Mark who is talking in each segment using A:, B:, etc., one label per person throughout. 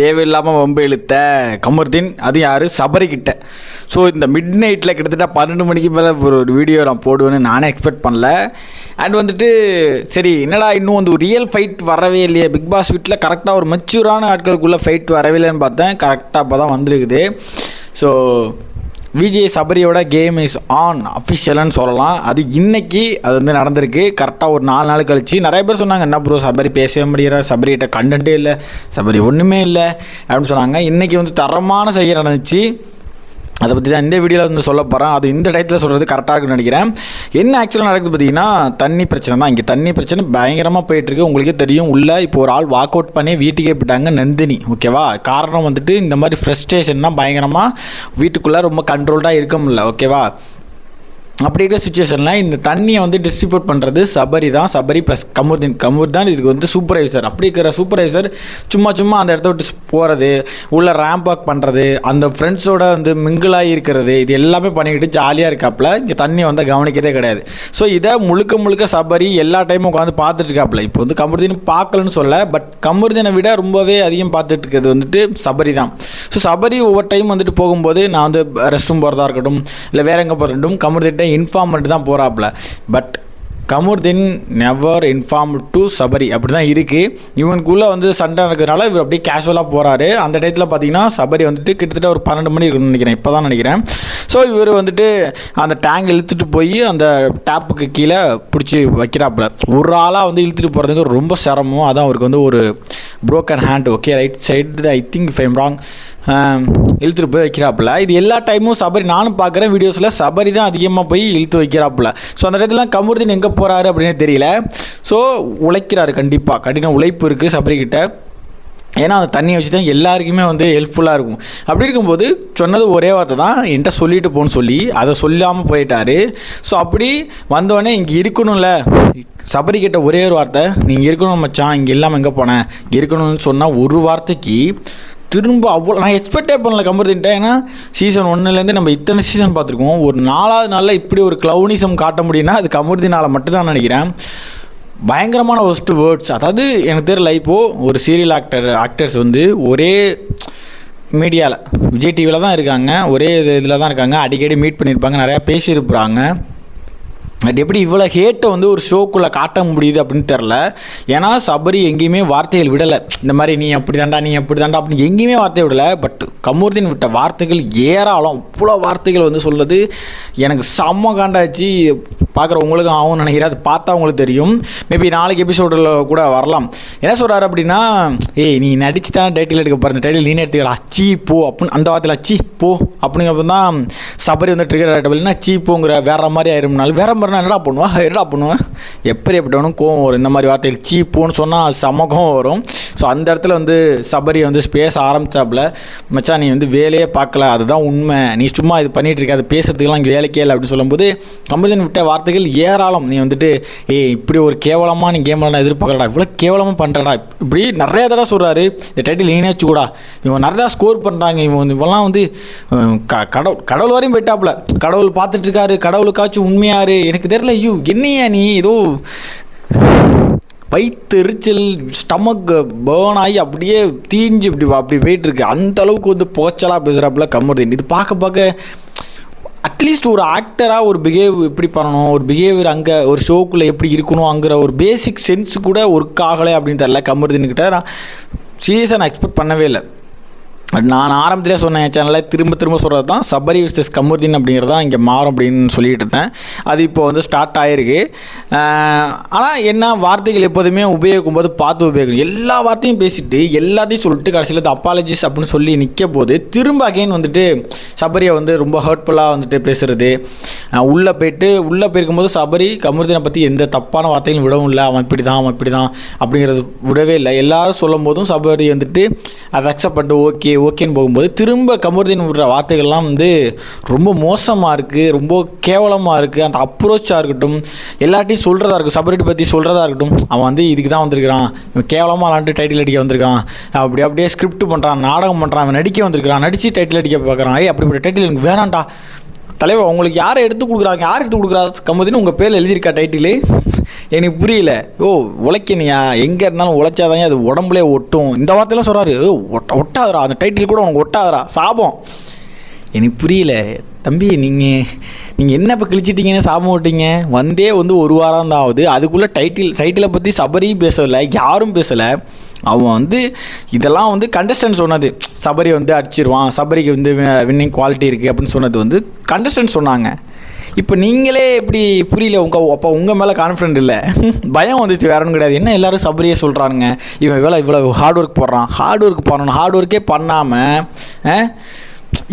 A: தேவையில்லாமல் வம்பு இழுத்த கமர்தீன் அது யார்? சபரிக்கிட்ட ஸோ இந்த மிட் நைட்டில் கிட்டத்தட்ட பன்னெண்டு மணிக்கு மேலே ஒரு வீடியோ நான் போடுவேன்னு நானே எக்ஸ்பெக்ட் பண்ணல. அண்ட் வந்துட்டு சரி என்னடா இன்னும் வந்து ரியல் ஃபைட் வரவே இல்லையே? பிக் பாஸ் வீட்டில் கரெக்டாக ஒரு மெச்சூரான ஆட்களுக்குள்ளே ஃபைட் வரவே இல்லைன்னு பார்த்தேன். கரெக்டாக அப்போ தான் வந்திருக்குது. ஸோ விஜய் சபரியோட கேம் இஸ் ஆன் அஃபிஷியல்னு சொல்லலாம். அது இன்னைக்கு அது வந்து நடந்திருக்கு. கரெக்டாக ஒரு நாலு நாள் கழிச்சு நிறைய பேர் சொன்னாங்க என்ன ப்ரோ சபரி பேசவே முடியற சபரிகிட்ட கண்டென்ட்டே இல்லை. சபரி ஒன்றுமே இல்லை. அப்படின்னு சொன்னாங்க. இன்றைக்கி வந்து தரமான செய்ய நடந்துச்சு. அதை பற்றி தான் இந்த வீடியோவில் வந்து சொல்ல போகிறேன் அது இந்த டயத்தில் சொல்கிறது கரெக்டாக இருக்குன்னு நினைக்கிறேன். என்ன ஆக்சுவலாக நடக்குது பார்த்தீங்கன்னா தண்ணி பிரச்சனை தான். இங்கே தண்ணி பிரச்சனை பயங்கரமாக போயிட்டுருக்கு. உங்களுக்கே தெரியும் உள்ளே இப்போ ஒரு ஆள் வாக் அவுட் பண்ணி வீட்டுக்கே போயிட்டாங்க நந்தினி ஓகேவா காரணம் வந்துட்டு இந்த மாதிரி ஃப்ரெஸ்ட்ரேஷன் தான் பயங்கரமாக வீட்டுக்குள்ளே ரொம்ப கண்ட்ரோல்டாக இருக்க முடியல ஓகேவா அப்படி இருக்கிற சுச்சுவேஷனில் இந்த தண்ணியை வந்து டிஸ்ட்ரிபியூட் பண்ணுறது சபரி தான். சபரி ப்ளஸ் கமுர்தீன். கமுர் தான் இதுக்கு வந்து சூப்பர்வைசர் அப்படி இருக்கிற சூப்பர்வைசர் சும்மா சும்மா அந்த இடத்த விட்டு போகிறது உள்ள ரேம்ப் வாக் பண்ணுறது அந்த ஃப்ரெண்ட்ஸோட வந்து மிங்கிளாகி இருக்கிறது இது எல்லாமே பண்ணிக்கிட்டு ஜாலியாக இருக்காப்புல. இங்கே தண்ணியை வந்து கவனிக்கிறதே கிடையாது. ஸோ இதை முழுக்க முழுக்க சபரி எல்லா டைமும் உட்காந்து பார்த்துட்டு இருக்காப்புல. இப்போ வந்து கமருதீன் பார்க்கலன்னு சொல்ல பட் கமுர்தீனை விட ரொம்பவே அதிகம் பார்த்துட்டு இருக்கிறது வந்துட்டு சபரி தான். ஸோ சபரி ஒவ்வொரு டைம் வந்துட்டு போகும்போது நான் வந்து ரெஸ்ட் ரூம் போகிறதா இருக்கட்டும் இல்லை வேற எங்கே போகிறட்டும் கமருதீன்ட்ட இன்ஃபார்ம் பண்ணிட்டு தான் போகிறாப்புல but Kamurdeen never inform to Sabari அப்படி தான் இருக்குது இவனுக்குள்ளே வந்து சண்டை நடக்கிறதுனால இவர் அப்படியே கேஷுவலாக போகிறாரு அந்த டயத்தில் பார்த்தீங்கன்னா சபரி வந்துட்டு கிட்டத்தட்ட ஒரு பன்னெண்டு மணி இருக்குன்னு நினைக்கிறேன். இப்போ தான் நினைக்கிறேன். ஸோ இவர் வந்துட்டு அந்த டேங்க் இழுத்துட்டு போய் அந்த டேப்புக்கு கீழே பிடிச்சி வைக்கிறாப்புல. ஒரு ஆளாக வந்து இழுத்துட்டு போகிறதுக்கு ரொம்ப சிரமம். அதான் அவருக்கு வந்து ஒரு broken hand okay right side I think fame wrong இழுத்துட்டு போய் வைக்கிறாப்புல. இது எல்லா டைமும் சபரி நானும் பார்க்குறேன் வீடியோஸில் சபரி தான் அதிகமாக போய் இழுத்து வைக்கிறாப்புல. ஸோ அந்த இடத்துல கமருதீன் எங்கே போகிறாரு அப்படின்னு தெரியல. ஸோ உழைக்கிறாரு கண்டிப்பாக கடின உழைப்பு இருக்குது சபரிக்கிட்ட ஏன்னா அந்த தண்ணியை வச்சு தான் எல்லாருக்குமே வந்து ஹெல்ப்ஃபுல்லாக இருக்கும். அப்படி இருக்கும்போது சொன்னது ஒரே வார்த்தை தான். என்கிட்ட சொல்லிட்டு போன்னு சொல்லி அதை சொல்லாமல் போயிட்டாரு. ஸோ அப்படி வந்தோடனே இங்கே இருக்கணும்ல. சபரி கிட்ட ஒரே ஒரு வார்த்தை நீங்கள் இருக்கணும் மச்சான். இங்கே இல்லாமல் எங்கே போனேன் இங்கே இருக்கணும்னு சொன்னால் ஒரு வார்த்தைக்கு திரும்ப அவ்வளோ நான் எக்ஸ்பெக்டே பண்ணல கம்பர்த்தின்ட்டேன் ஏன்னா சீசன் ஒன்றுலேருந்து நம்ம இத்தனை சீசன் பார்த்துருக்கோம். ஒரு நாலாவது நாளில் இப்படி ஒரு க்ளவுனிசம் காட்ட முடியும்னா அது கமர்தினால் மட்டும்தான் நினைக்கிறேன். பயங்கரமான ஒஸ்ட் வேர்ட்ஸ் அதாவது எனக்கு தெரியல இப்போது ஒரு சீரியல் ஆக்டர் ஆக்டர்ஸ் வந்து ஒரே மீடியாவில் விஜய் டிவியில் தான் இருக்காங்க. ஒரே இது இதில் தான் இருக்காங்க. அடிக்கடி மீட் பண்ணியிருப்பாங்க நிறையா பேசியிருப்பாங்க. அது எப்படி இவ்வளோ ஹேட்டை வந்து ஒரு ஷோக்குள்ளே காட்ட முடியுது அப்படின்னு தெரில ஏன்னா சபரி எங்கேயுமே வார்த்தைகள் விடலை. இந்த மாதிரி நீ அப்படி தாண்டா நீ அப்படி தாண்டா அப்படின்னு எங்கேயுமே வார்த்தை விடலை. பட் கமூர்தீன் விட்ட வார்த்தைகள் ஏராளம். அவ்வளோ வார்த்தைகள் வந்து சொல்லுது. எனக்கு செம்ம காண்டாச்சு. பார்க்குற உங்களுக்கும் ஆகும்னு நினைக்கிறேன். அது பார்த்தா உங்களுக்கு தெரியும். மேபி நாளைக்கு எபிசோடில் கூட வரலாம். என்ன சொல்கிறாரு அப்படின்னா ஏய் நீ நடிச்சு தான் டைட்டில் எடுக்க போகிற டைட்டில் நீனே எடுத்துக்கடா. அச்சி போ. அப்படின்னு அந்த வார்த்தையில் அச்சி போ அப்படிங்கிறப்ப தான் சபரி வந்து ட்ரிகர் ஆகிட்டபிள்னா சீ போங்கிற வேற மாதிரி ஆயிரும்னாலும் வேற மாதிரினா என்னடா பண்ணுவா என்னடா பண்ணுவேன்? எப்படிப்பட்டவனும் கோவம் வரும். இந்த மாதிரி வார்த்தைகள் சீ போன்னு சொன்னால் செம கோவம் வரும். ஸோ அந்த இடத்துல வந்து சபரி வந்து பேச ஆரம்பிச்சாப்புல மச்சான் நீ வந்து வேலையே பார்க்கல அதுதான் உண்மை. நீ சும்மா இது பண்ணிகிட்டு இருக்க அது பேசுறதுக்கெல்லாம் இங்கே வேலைக்கே இல்லை அப்படின்னு சொல்லும்போது கம்பதன் விட்ட வார்த்தைகள் ஏராளம். நீ வந்துட்டு ஏய் இப்படி ஒரு கேவலமாக நீ கேம் நான் எதிர்பார்க்கலடா இவ்வளோ கேவலமாக பண்ணுறடா இப்படி நிறைய தடவை சொல்கிறாரு இந்த டைட்டில் நீனே வச்சுக்கூடா. இவன் நிறையா ஸ்கோர் பண்ணுறாங்க இவன் இவெல்லாம் வந்து க கடவுள் கடவுள் வரையும் போயிட்டாப்புல. கடவுள் பார்த்துட்டு இருக்காரு. கடவுளுக்காச்சும் உண்மையாரு. எனக்கு தெரியல ஐயோ என்னையா நீ? ஏதோ வயிற்றுச்சல் ஸ்டமக் பேர்ன் ஆகி அப்படியே தீஞ்சு இப்படி அப்படி போயிட்டுருக்கு. அந்த அளவுக்கு வந்து போச்சலாக பேசுகிறாப்புல கமருதீன். இது பார்க்க பார்க்க அட்லீஸ்ட் ஒரு ஆக்டராக ஒரு பிஹேவ் எப்படி பண்ணணும் ஒரு பிஹேவியர் அங்கே ஒரு ஷோக்குள்ளே எப்படி இருக்கணும் அங்கிற ஒரு பேசிக் சென்ஸ் கூட ஒர்க் ஆகலை அப்படின்னு தெரில கமருதீன்கிட்ட. நான் சீரியஸாக நான் எக்ஸ்பெக்ட் பண்ணவே இல்லை. நான் ஆரம்பத்திலே சொன்ன என் சேனலில் திரும்ப திரும்ப சொல்கிறது தான் சபரி விஸ்டஸ் கமருதீன் அப்படிங்கிறது தான் இங்கே மாறும் அப்படின்னு சொல்லிட்டு இருந்தேன். அது இப்போ வந்து ஸ்டார்ட் ஆகிருக்கு ஆனால் என்ன வார்த்தைகள் எப்போதுமே உபயோகிக்கும் போது பார்த்து உபயோகிக்கணும். எல்லா வார்த்தையும் பேசிட்டு எல்லாத்தையும் சொல்லிட்டு கடைசியில் அப்பாலஜிஸ் அப்படின்னு சொல்லி நிற்க போது திரும்ப அகைன் வந்துட்டு சபரியை வந்து ரொம்ப ஹர்ட்ஃபுல்லாக வந்துட்டு பேசுகிறது உள்ளே போயிட்டு உள்ளே போயிருக்கும்போது சபரி கமருதீனை பற்றி எந்த தப்பான வார்த்தையும் விடவும் இல்லை. அவன் இப்படி தான் அவன் இப்படி தான் அப்படிங்கிறது விடவே இல்லை. எல்லாரும் சொல்லும் போதும் சபரி வந்துட்டு அதை அக்செப்ட் பண்ணிட்டு ஓகே ஓகேன்னு போகும்போது திரும்ப கமருதீன் விடுற வார்த்தைகள்லாம் வந்து ரொம்ப மோசமாக இருக்குது ரொம்ப கேவலமாக இருக்குது அந்த அப்ரோச்சாக இருக்கட்டும் எல்லாத்தையும் சொல்கிறதா இருக்கும் சபரிட்டி பற்றி சொல்கிறதா இருக்கட்டும் அவன் வந்து இதுக்கு தான் வந்திருக்கிறான். இவன் கேவலமாக விளாண்டு டைட்டில் அடிக்க வந்திருக்கான். அப்படி அப்படியே ஸ்கிரிப்ட் பண்ணுறான் நாடகம் பண்ணுறான் அவன் நடிக்க வந்திருக்கிறான். நடித்து டைட்டில் அடிக்க பார்க்குறான். ஏ அப்படிப்பட்ட டைட்டில் எனக்கு வேணாண்டா தலைவர் உங்களுக்கு யாரை எடுத்து கொடுக்குறாங்க? யார் எடுத்து கொடுக்குறா? கம்பதின்னு உங்கள் பேரில் எழுதியிருக்கா டைட்டிலு எனக்கு புரியல. ஓ உழைக்கணியா எங்கே இருந்தாலும் உழைச்சாதான் அது உடம்புலே ஒட்டும். இந்த வார்த்தையெல்லாம் சொல்கிறாரு ஒட்ட ஒட்டாதரா அந்த டைட்டில் கூட உனக்கு ஒட்டாதரா சாபம். எனக்கு புரியல. தம்பி நீங்கள் நீங்கள் என்ன இப்போ கிழிச்சிட்டீங்கன்னு சாபம் விட்டீங்க வந்தே வந்து ஒரு வாரம் தான் ஆகுது. அதுக்குள்ளே டைட்டில் டைட்டிலை பற்றி சபரியும் பேசலை யாரும் பேசலை. அவன் வந்து இதெல்லாம் வந்து கண்டஸ்டன்ட் சொன்னது. சபரி வந்து அடிச்சிருவான் சபரிக்கு வந்து வின்னிங் குவாலிட்டி இருக்குது அப்படின்னு சொன்னது வந்து கண்டஸ்டன்ட் சொன்னாங்க. இப்போ நீங்களே எப்படி புரியல? உங்கள் அப்போ உங்கள் மேலே கான்ஃபிடென்ட் இல்லை. பயம் வந்துச்சு வேற ஒன்றும் கிடையாது. என்ன எல்லாரும் சபரியே சொல்கிறானுங்க இவன் இவ்வளோ இவ்வளோ ஹார்ட் ஒர்க் போடுறான். ஹார்ட் ஒர்க் பண்ணணும் ஹார்ட் ஒர்க்கே பண்ணாமல்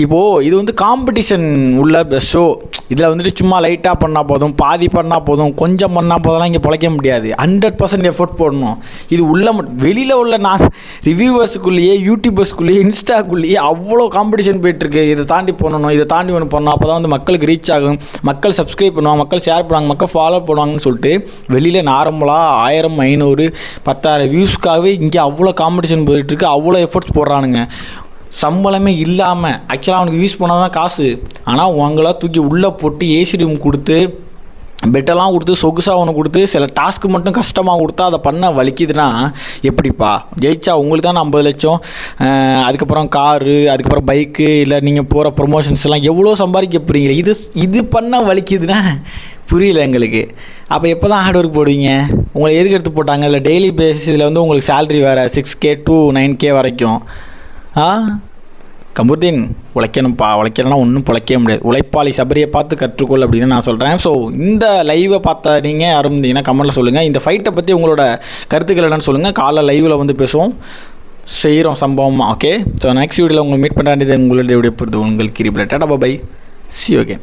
A: இப்போது இது வந்து காம்படிஷன் உள்ள ஷோ இதில் வந்துட்டு சும்மா லைட்டாக பண்ணால் போதும் பாதி பண்ணால் போதும் கொஞ்சம் பண்ணால் போதெல்லாம் இங்கே பிழைக்க முடியாது. ஹண்ட்ரட் பர்சன்ட் எஃபோர்ட் போடணும். இது உள்ள வெளியில் உள்ள நான் ரிவ்யூவர்ஸுக்குள்ளேயே யூடியூபர்ஸ்குள்ளேயே இன்ஸ்டாக்குள்ளேயே அவ்வளோ காம்படிஷன் போயிட்டுருக்கு. இதை தாண்டி பண்ணணும் இதை தாண்டி ஒன்று பண்ணணும் அப்போ தான் வந்து மக்களுக்கு ரீச் ஆகும். மக்கள் சப்ஸ்கிரைப் பண்ணுவாங்க மக்கள் ஷேர் பண்ணுவாங்க மக்கள் ஃபாலோ பண்ணுவாங்கன்னு சொல்லிட்டு வெளியில் நார்மலாக ஆயிரம் ஐநூறு பத்தாயிரம் வியூஸ்க்காகவே இங்கே அவ்வளோ காம்படிஷன் போயிட்டுருக்கு. அவ்வளோ எஃபர்ட்ஸ் போடுறானுங்க. சம்பளமே இல்லாமல் ஆக்சுவலாக அவனுக்கு யூஸ் பண்ணால் தான் காசு ஆனால் உங்களா தூக்கி உள்ளே போட்டு ஏசி ரூம் கொடுத்து பெட்டெல்லாம் கொடுத்து சொகுசாக ஒன்று கொடுத்து சில டாஸ்க்கு மட்டும் கஷ்டமாக கொடுத்தா அதை பண்ண வலிக்குதுன்னா எப்படிப்பா? ஜெயிச்சா உங்களுக்கு தான் ஐம்பது லட்சம். அதுக்கப்புறம் காரு அதுக்கப்புறம் பைக்கு இல்லை நீங்கள் போகிற ப்ரொமோஷன்ஸ் எல்லாம் எவ்வளோ சம்பாதிக்க போகிறீங்களே இது இது பண்ண வலிக்குதுன்னா புரியல எங்களுக்கு. அப்போ எப்போ தான் ஹார்ட் ஒர்க் போடுவீங்க? உங்களை எதுக்கு எடுத்து போட்டாங்க? இல்லை டெய்லி பேசிஸில் வந்து உங்களுக்கு சேல்ரி வேறு six K to nine K வரைக்கும். ஆ? கமுர்தீன் உழைக்கணும்ப்பா. உழைக்கணும்னா ஒன்றும் பிழைக்கவே முடியாது. உழைப்பாளி சபரியை பார்த்து கற்றுக்கொள் அப்படின்னு நான் சொல்கிறேன் ஸோ இந்த லைவை பார்த்தா நீங்கள் யாரும் இருந்தீங்கன்னா கமெண்ட்டில் சொல்லுங்கள் இந்த ஃபைட்டை பற்றி உங்களோட கருத்துக்கள் என்னன்னு சொல்லுங்கள் காலைல லைவில் வந்து பேசுவோம். செய்கிறோம் சம்பவமாக ஓகே ஸோ நெக்ஸ்ட் வீடியோவில் உங்களை மீட் பண்ண வேண்டியது உங்களுடைய வீடியோ பொறுத்து உங்களுக்கு கிரிபிள் டாடா பை சி ஓகே